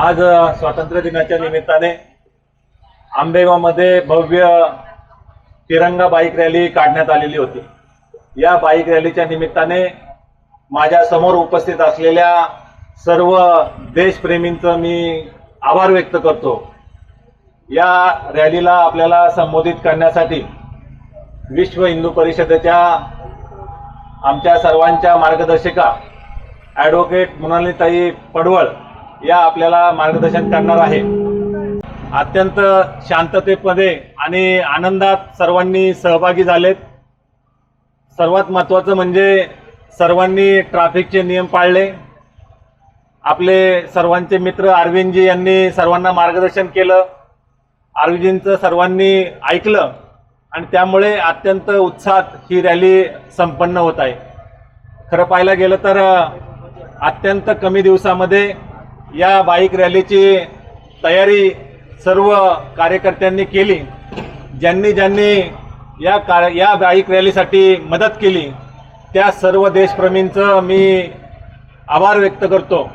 आज स्वातंत्र्य दिनाच्या निमित्ताने आंबेगावमध्ये भव्य तिरंगा बाईक रॅली काढण्यात आलेली होती. या बाईक रॅलीच्या निमित्ताने माझ्यासमोर उपस्थित असलेल्या सर्व देशप्रेमींचं मी आभार व्यक्त करतो. या रॅलीला आपल्याला संबोधित करण्यासाठी विश्व हिंदू परिषदेच्या आमच्या सर्वांच्या मार्गदर्शिका ॲडव्होकेट मृणालीताई पडवळ या आपल्याला मार्गदर्शन करणार आहे. अत्यंत शांततेमध्ये आणि आनंदात सर्वांनी सहभागी झालेत. सर्वात महत्त्वाचं म्हणजे सर्वांनी ट्रॅफिकचे नियम पाळले. आपले सर्वांचे मित्र अरविंदजी यांनी सर्वांना मार्गदर्शन केलं. अरविंदजींचं सर्वांनी ऐकलं आणि त्यामुळे अत्यंत उत्साहात ही रॅली संपन्न होत आहे. खरं पाहायला गेलं तर अत्यंत कमी दिवसामध्ये या बाईक रॅलीची तयारी सर्व कार्यकर्त्यांनी केली. ज्यांनी ज्यांनी या कार या बाईक रॅलीसाठी मदत केली त्या सर्व देशप्रेमींचं मी आभार व्यक्त करतो.